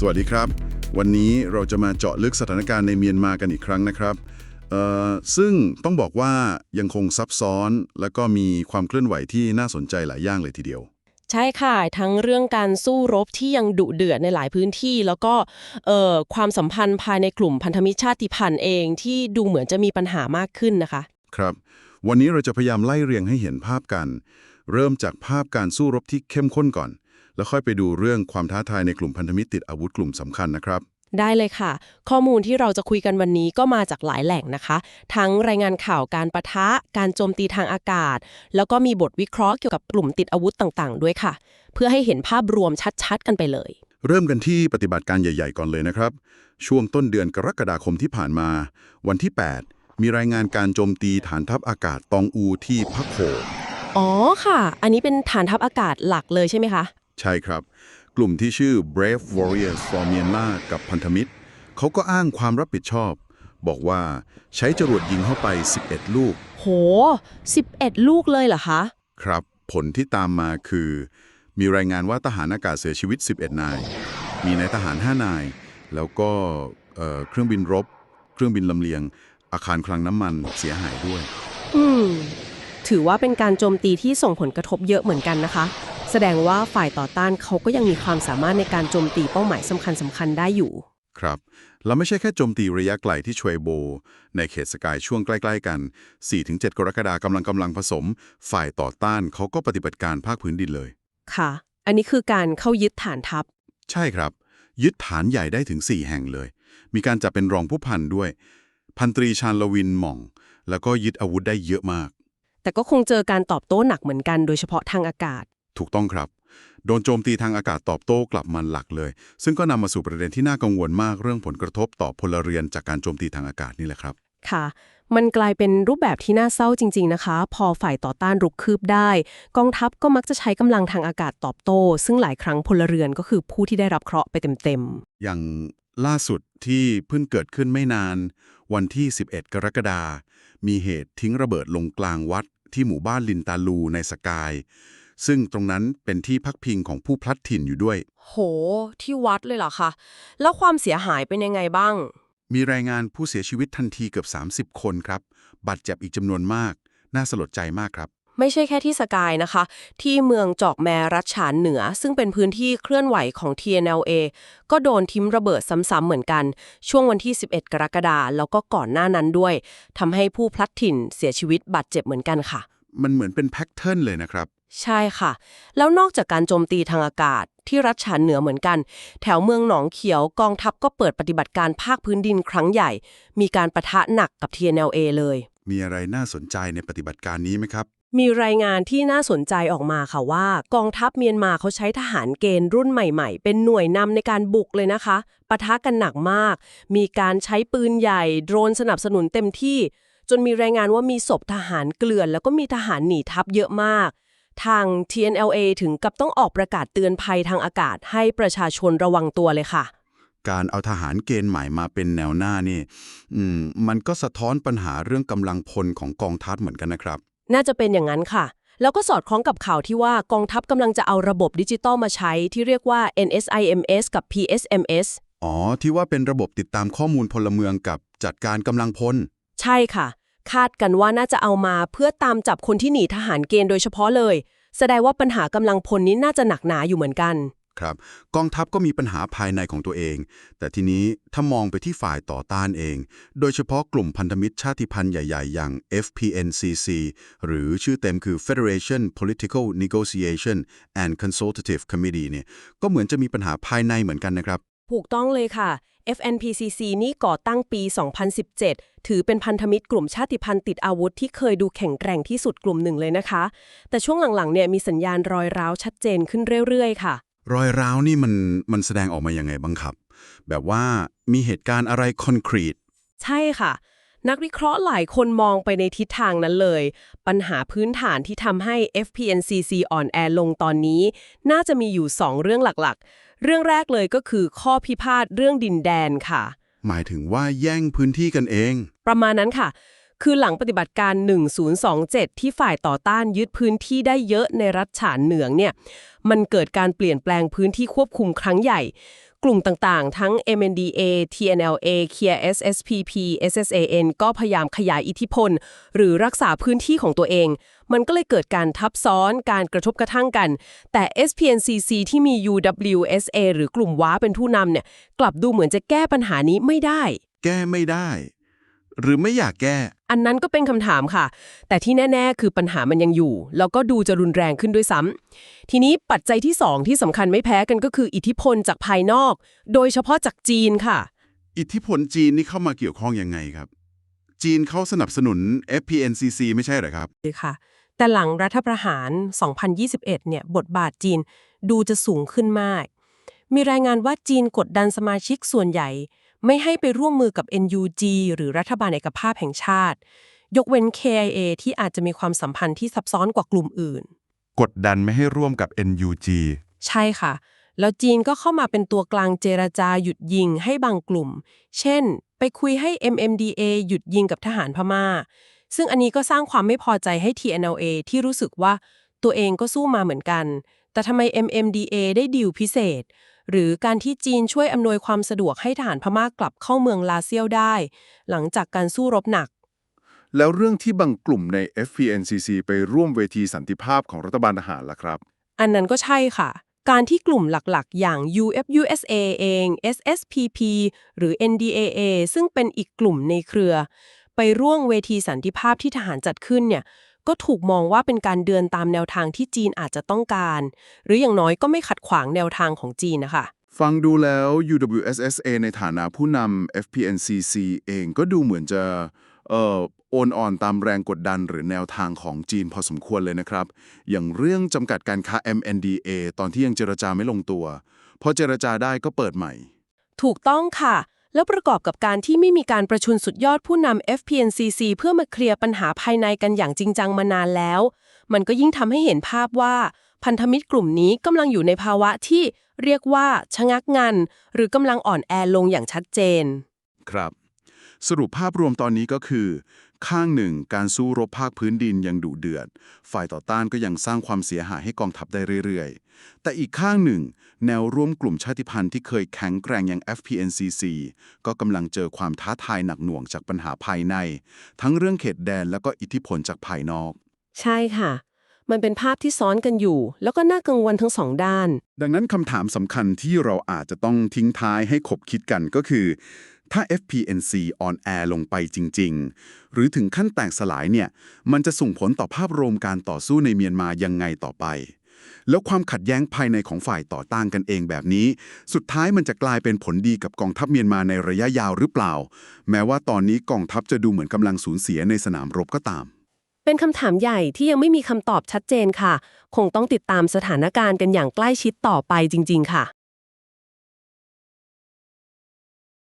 สวัสดีครับ วันนี้เราจะมาเจาะลึกสถานการณ์ในเมียนมากันอีกครั้งนะครับเอ่อซึ่งต้องบอกว่ายังคงซับซ้อน และก็มีความเคลื่อนไหวที่น่าสนใจหลายอย่างเลยทีเดียว ใช่ค่ะ ทั้งเรื่องการสู้รบที่ยังดุเดือดในหลายพื้นที่ แล้วก็เอ่อความสัมพันธ์ภายในกลุ่มพันธมิตรชาติพันธุ์เองที่ดูเหมือนจะมีปัญหามากขึ้นนะคะ ครับ วันนี้เราจะพยายามไล่เรียงให้เห็นภาพกัน เริ่มจากภาพการสู้รบที่เข้มข้นก่อน แล้วค่อยไปดูเรื่องความท้าทายในกลุ่มพันธมิตรติดอาวุธกลุ่มสำคัญนะครับ ได้เลยค่ะ ข้อมูลที่เราจะคุยกันวันนี้ก็มาจากหลายแหล่งนะคะ ทั้งรายงานข่าวการประทะ การโจมตีทางอากาศ แล้วก็มีบทวิเคราะห์เกี่ยวกับกลุ่มติดอาวุธต่างๆ ด้วยค่ะ เพื่อให้เห็นภาพรวมชัดๆ กันไปเลย เริ่มกันที่ปฏิบัติการใหญ่ ๆ ก่อนเลยนะครับ ช่วงต้นเดือนกรกฎาคมที่ผ่านมา วันที่ 8 มีรายงานการโจมตีฐานทัพอากาศตองอูที่พักโขอ๋อค่ะ อันนี้เป็นฐานทัพอากาศหลักเลยใช่ไหมคะ ใช่ครับ กลุ่มที่ชื่อ Brave Warriors for Myanmar กับพันธมิตร เขาก็อ้างความรับผิดชอบ บอกว่าใช้จรวดยิงเข้าไป 11 ลูก โห 11 ลูกเลยเหรอคะ ครับ ผลที่ตามมาคือ มีรายงานว่าทหารอากาศเสียชีวิต 11 นาย มีนายทหาร 5 นาย แล้วก็เอ่อเครื่องบินรบ เครื่องบินลำเลียง อาคารคลังน้ำมันเสียหายด้วย อืม ถือว่าเป็นการโจมตีที่ส่งผลกระทบเยอะเหมือนกันนะคะ แสดงว่าฝ่ายต่อต้านเขาก็ยังมีความสามารถในการโจมตีเป้าหมายสำคัญสำคัญๆได้อยู่ ครับ แล้วไม่ใช่แค่โจมตีระยะไกลที่ชวยโบ ในเขตสกายช่วงใกล้ ๆ กัน 4-7 กรกฎาคมกำลังกำลังผสม ฝ่ายต่อต้านเขาก็ปฏิบัติการภาคพื้นดินเลย ค่ะ อันนี้คือการเข้ายึดฐานทัพ ใช่ครับ ยึดฐานใหญ่ได้ถึง 4 แห่งเลย มีการจับเป็นรองผู้พันด้วย พันตรีชาญลวินหม่อง แล้วก็ยึดอาวุธได้เยอะมาก แต่ก็คงเจอการตอบโต้หนักเหมือนกัน โดยเฉพาะทางอากาศ ถูกต้องครับ โดนโจมตีทางอากาศตอบโต้กลับมาหลักเลย ซึ่งก็นำมาสู่ประเด็นที่น่ากังวลมากเรื่องผลกระทบต่อพลเรือนจากการโจมตีทางอากาศนี่แหละครับ ค่ะ มันกลายเป็นรูปแบบที่น่าเศร้าจริง ๆนะคะ พอฝ่ายต่อต้านรุกคืบได้ กองทัพก็มักจะใช้กำลังทางอากาศตอบโต้ ซึ่งหลายครั้งพลเรือนก็คือผู้ที่ได้รับเคราะห์ไปเต็มอย่างล่าสุดที่เพิ่งเกิดขึ้นไม่นาน วันที่ 11 กรกฎามีเหตุทิ้งระเบิดลงกลางวัดที่หมู่บ้านลินตาลูในสกาย ซึ่งตรงนั้นเป็นที่พักพิงของผู้พลัดถิ่นอยู่ด้วยๆโห ที่วัดเลยเหรอคะ แล้วความเสียหายเป็นยังไงบ้าง มีรายงานผู้เสียชีวิตทันทีเกือบ 30 คนครับ บาดเจ็บอีกจำนวนมาก น่าสลดใจมากครับ ไม่ใช่แค่ที่สกายนะคะ ที่เมืองจอกแมรัชฉานเหนือ ซึ่งเป็นพื้นที่เคลื่อนไหวของ TNLA ก็โดนทิ้มระเบิดซ้ำๆเหมือนกัน ช่วงวันที่ 11 กรกฎาคมแล้วก็ก่อนหน้านั้นด้วยทำให้ผู้พลัดถิ่นเสียชีวิตบาดเจ็บเหมือนกันค่ะ มันเหมือนเป็นแพทเทิร์นเลยนะครับ ใช่ค่ะ แล้วนอกจากการโจมตีทางอากาศที่รัฐฉานเหนือเหมือนกัน แถวเมืองหนองเขียวกองทัพก็เปิดปฏิบัติการภาคพื้นดินครั้งใหญ่ มีการประทะหนักกับ TNLA เลย มีอะไรน่าสนใจในปฏิบัติการนี้ไหมครับ มีรายงานที่น่าสนใจออกมาค่ะว่า กองทัพเมียนมาเขาใช้ทหารเกณฑ์รุ่นใหม่ๆ เป็นหน่วยนำในการบุกเลยนะคะปะทะกันหนักมาก มีการใช้ปืนใหญ่ โดรนสนับสนุนเต็มที่ จนมีรายงานว่ามีศพทหารเกลื่อน แล้วก็มีทหารหนีทัพเยอะมาก ทาง TNLA ถึงกับต้องออกประกาศเตือนภัยทางอากาศให้ประชาชนระวังตัวเลยค่ะ การเอาทหารเกณฑ์ใหม่มาเป็นแนวหน้านี่อืมมันก็สะท้อนปัญหาเรื่องกำลังพลของกองทัพเหมือนกันนะครับ น่าจะเป็นอย่างนั้นค่ะ แล้วก็สอดคล้องกับข่าวที่ว่ากองทัพกำลังจะเอาระบบดิจิตอลมาใช้ที่เรียกว่า NSIMS กับ PSMS อ๋อ ที่ว่าเป็นระบบติดตามข้อมูลพลเมืองกับจัดการกำลังพล ใช่ค่ะ คาดกันว่าน่าจะเอามาเพื่อตามจับคนที่หนีทหารเกณฑ์โดยเฉพาะเลย แสดงว่าปัญหากำลังพลนี้น่าจะหนักหนาอยู่เหมือนกัน ครับ กองทัพก็มีปัญหาภายในของตัวเอง แต่ทีนี้ถ้ามองไปที่ฝ่ายต่อต้านเอง โดยเฉพาะกลุ่มพันธมิตรชาติพันธุ์ใหญ่ ๆ อย่าง FPNCC หรือชื่อเต็มคือ Federation Political Negotiation and Consultative Committee เนี่ยก็เหมือนจะมีปัญหาภายในเหมือนกันนะครับ ถูกต้องเลยค่ะ FNPCC นี่ก่อตั้งปี 2017 ถือเป็นพันธมิตรกลุ่มชาติพันธุ์ติดอาวุธที่เคยดูแข็งแกร่งที่สุดกลุ่มหนึ่งเลยนะคะ แต่ช่วงหลังๆเนี่ยมีสัญญาณรอยร้าวชัดเจนขึ้นเรื่อยๆ ค่ะ รอยร้าวนี่มันมันแสดงออกมายังไงบ้างครับ แบบว่ามีเหตุการณ์อะไรคอนกรีต ใช่ค่ะ นักวิเคราะห์หลายคนมองไปในทิศทางนั้นเลย ปัญหาพื้นฐานที่ทำให้ FPNCC อ่อนแอลงตอนนี้ น่าจะมีอยู่ 2 เรื่องหลักๆ เรื่องแรกเลยก็คือข้อพิพาทเรื่องดินแดนค่ะ หมายถึงว่าแย่งพื้นที่กันเอง ประมาณนั้นค่ะ คือหลังปฏิบัติการ 1027 ที่ฝ่ายต่อต้านยึดพื้นที่ได้เยอะในรัฐฉานเหนืองเนี่ย มันเกิดการเปลี่ยนแปลงพื้นที่ควบคุมครั้งใหญ่ กลุ่มต่างๆ ทั้ง MNDA TNLA KIA SSPP SSAN ก็พยายามขยายอิทธิพล หรือรักษาพื้นที่ของตัวเอง มันก็เลยเกิดการทับซ้อนการกระทบกระทั่งกัน แต่ SPNCC ที่มี UWSA หรือกลุ่มว้าเป็นผู้นำเนี่ยกลับดูเหมือนจะแก้ปัญหานี้ไม่ได้ แก้ไม่ได้ หรือไม่อยากแก้ อันนั้นก็เป็นคำถามค่ะ แต่ที่แน่ ๆ คือปัญหามันยังอยู่ แล้วก็ดูจะรุนแรงขึ้นด้วยซ้ำทีนี้ปัจจัยที่ 2 ที่สำคัญไม่แพ้กันก็คืออิทธิพลจากภายนอก โดยเฉพาะจากจีนค่ะ อิทธิพลจีนนี่เข้ามาเกี่ยวข้องยังไงครับ จีนเขาสนับสนุน FPNCC ไม่ใช่เหรอครับเลยค่ะ แต่หลังรัฐประหาร 2021 เนี่ยบทบาทจีนดูจะสูงขึ้นมาก มีรายงานว่าจีนกดดันสมาชิกส่วนใหญ่ ไม่ให้ไปร่วมมือกับ NUG หรือรัฐบาลเอกภาพแห่งชาติ ยกเว้น KIA ที่อาจจะมีความสัมพันธ์ที่ซับซ้อนกว่ากลุ่มอื่น กดดันไม่ให้ร่วมกับ NUG ใช่ค่ะ แล้วจีนก็เข้ามาเป็นตัวกลางเจรจาหยุดยิงให้บางกลุ่ม เช่น ไปคุยให้ MMDA หยุดยิงกับทหารพม่า ซึ่งอันนี้ก็สร้างความไม่พอใจให้ TNLA ที่รู้สึกว่าตัวเองก็สู้มาเหมือนกัน แต่ทำไม MMDA ได้ดีลพิเศษ หรือการที่จีนช่วยอำนวยความสะดวกให้ทหารพม่ากลับเข้าเมืองลาเซียวได้ หลังจากการสู้รบหนัก แล้วเรื่องที่บางกลุ่มใน FPNCC ไปร่วมเวทีสันติภาพของรัฐบาลทหารล่ะครับ อันนั้นก็ใช่ค่ะ การที่กลุ่มหลักๆ อย่าง UFUSA เอง SSPP หรือ NDAA ซึ่งเป็นอีกกลุ่มในเครือ ไปร่วมเวทีสันติภาพที่ทหารจัดขึ้นเนี่ย ก็ถูกมองว่าเป็นการเดินตามแนวทางที่จีนอาจจะต้องการ หรืออย่างน้อยก็ไม่ขัดขวางแนวทางของจีนนะคะ ฟังดูแล้ว UWSSA ในฐานะผู้นำ FPNCC เองก็ดูเหมือนจะเอ่อโอนอ่อนตามแรงกดดันหรือแนวทางของจีนพอสมควรเลยนะครับ อย่างเรื่องจำกัดการค้า MNDA ตอนที่ยังเจรจาไม่ลงตัว พอเจรจาได้ก็เปิดใหม่ ถูกต้องค่ะ แล้วประกอบกับการที่ไม่มีการประชุมสุดยอดผู้นำ FPNCC เพื่อมาเคลียร์ปัญหาภายในกันอย่างจริงจังมานานแล้ว มันก็ยิ่งทำให้เห็นภาพว่า พันธมิตรกลุ่มนี้กำลังอยู่ในภาวะที่เรียกว่าชะงักงัน หรือกำลังอ่อนแอลงอย่างชัดเจน ครับ สรุปภาพรวมตอนนี้ก็คือ ข้างหนึ่ง การสู้รบภาคพื้นดินยังดุเดือด ฝ่ายต่อต้านก็ยังสร้างความเสียหายให้กองทัพได้เรื่อยๆ แต่อีกข้างหนึ่ง แนวร่วมกลุ่มชาติพันธุ์ที่เคยแข็งแกร่งอย่าง FPNCC ก็กำลังเจอความท้าทายหนักหน่วงจากปัญหาภายใน ทั้งเรื่องเขตแดนและก็อิทธิพลจากภายนอก ใช่ค่ะมันเป็นภาพที่ซ้อนกันอยู่ แล้วก็น่ากังวลทั้งสองด้าน ดังนั้นคำถามสำคัญที่เราอาจจะต้องทิ้งท้ายให้ขบคิดกันก็คือ ถ้า FPNC on air ลงไปจริง ๆ หรือถึงขั้นแตกสลายเนี่ย มันจะส่งผลต่อภาพรวมการต่อสู้ในเมียนมายังไงต่อไป แล้วความขัดแย้งภายในของฝ่ายต่อต้านกันเองแบบนี้ สุดท้ายมันจะกลายเป็นผลดีกับกองทัพเมียนมาในระยะยาวหรือเปล่า แม้ว่าตอนนี้กองทัพจะดูเหมือนกำลังสูญเสียในสนามรบก็ตาม เป็นคำถามใหญ่ที่ยังไม่มีคำตอบชัดเจนค่ะ คงต้องติดตามสถานการณ์กันอย่างใกล้ชิดต่อไปจริง ๆ ค่ะ